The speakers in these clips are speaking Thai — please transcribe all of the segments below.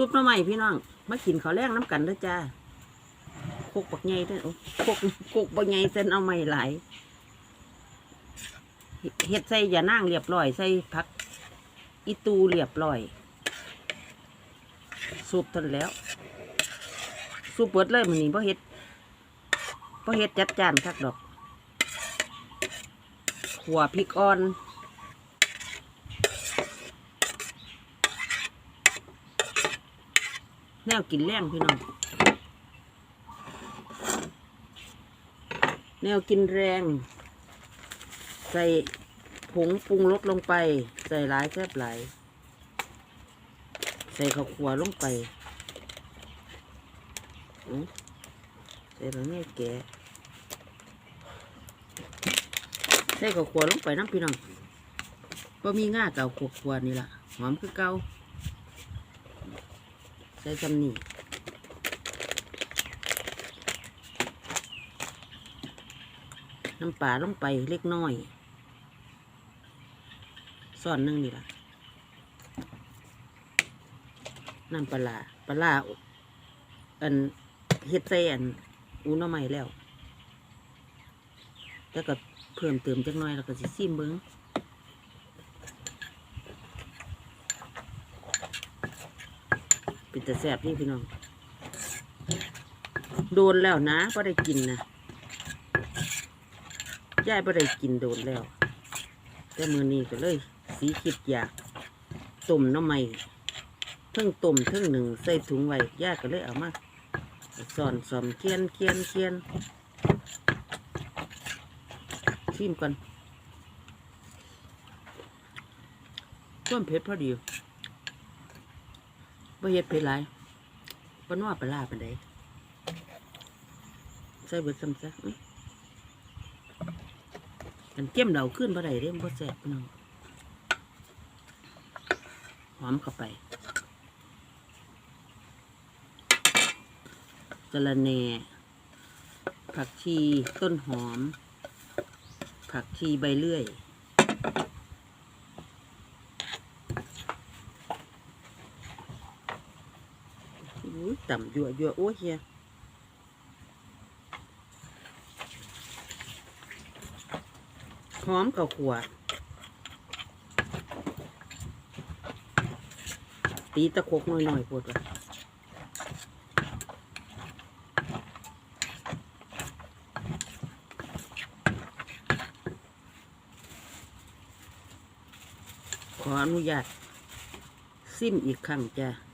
ซุปหน้ำใหม่พี่น้องมากินข้าวแรงน้ำกันด้อจ้าโคกบักใหญ่เด้อโคกโคกบักใหญ่เส้นเอาใหม่หลายเฮ็ดใส่อย่านั่งเรียบร้อยใส่ผักอีตูเรียบร้อยซุปทันแล้วซุปเปิดเลยมันนี่เพ่เฮ็ดเพ่เฮ็ดจัดจานคักดอกหัวพริกอ่อน แนวกินแรงพี่น้อง แนวกินแรง ใส่ผงปรุงรสลงไป ใส่หลายแซ่บหลาย ใส่ข้าวขัวลงไปอื้อใส่แล้วเนี่แกะใส่ข้าวขัวลงไปน้ำพี่น้องก็มีง่าเก่าขวบขัวนี่ล่ะหอมคือเก่า ใส่จำนีน้ำปลาลงไปเล็กน้อยซ่อนนึงนี่ล่ะน้ำปลาปลาอันเฮ็ดใส่อันอูหน้อใหม่แล้ว แล้วก็เพิ่มเติมจักน่อยแล้วก็สิซิมเบิ้งเป็น แต่แซ่บนี่พี่น้อง โดนแล้วนะพอได้กินนะยายพอได้กินโดนแล้ว แต่มือนี้ก็เลย สีคิดอยากต้มน้ำใหม่เทั้งต้มเทั้งหนึ่งใส่ถุงไว้ยายก็เลยเอามาสอนสอมเคียนเคียนเคียนชิมกันต้มเผ็ดพอดี บ่เฮ็ดเผ็ดหลายบ่นัวปลาปานใดใส่เบิดซ้ำซะกันเก็มเดาขึ้นบ่ได้เด้บ่แซ่บพี่น้องหอมเข้าไปสะระแหน่ผักชีต้นหอม ผักชีใบเลื่อย อุ้ย ต่ำยั่วยั่วโอ้ยเฮียหอมกับขวตีตะโคกหน่อยๆปวดว่ะขออนุญาตซิมอีกครั้งจ้ะ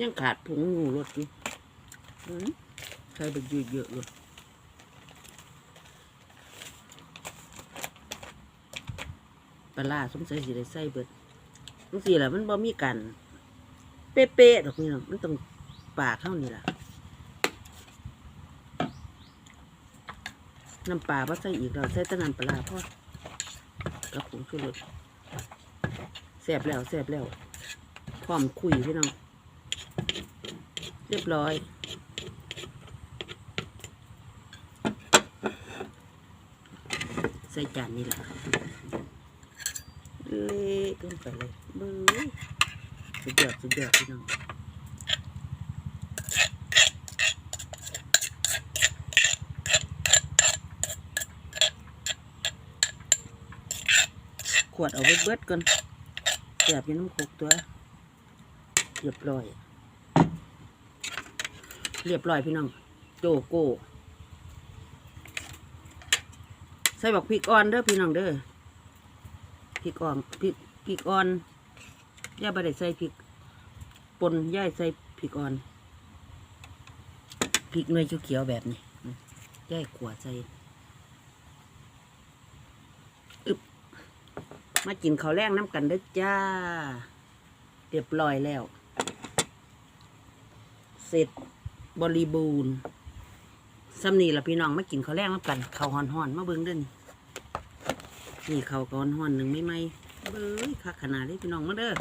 ยังขาดผงงูรสอยู่ใส่ไปเยอะๆเลยปลาร้าสงสัยสิได้ใส่เบิดจังสีแหละมันบ่มีกัน เป๊ะๆดอกนี่น้องมันต้องปากเข้านี่ล่ะน้ำปลาบ่ใส่อีกเราใส่ต่น้ำปลาร้าพอกับผงชูรสแซ่บแล้วแซ่บแล้วพร้อมคุยพี่น้อง รียบร้อย ใส่จานนี่แหละเละกินไปเลยเบื้อสุดยอดสุดยอดพี่น้องขวดเอาไว้เบิดก่อนแสบอยังน้ำโคกตัวเรียบร้อย เรียบร้อยพี่น้อง โจโก้ใส่บักพริกอ่อนเด้อพี่น้องเด้อพริกอ่อนพริกพริกอ่อนย่าบไดใส่พริกปนย่าใส่พริกอ่อนพริกหน่วยเขียวๆแบบนี้ย่าขวดใส่อึบมากินข้าวแรงน้ำกันเด้อจ้า เรียบร้อยแล้ว เสร็จ บริบูรณ์สำนีละพี่น้องมากินข้าวแรงมากันข้าวหอนหอนๆมาเบิ้งเด้อนี่นี่ข้าวก้อนหอนหนึ่งไม่ไหมเบ้ยคักขนาดนี้พี่น้องมาเด้อ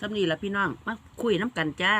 สำนีละพี่น้องมาคุยน้ำกันจ้า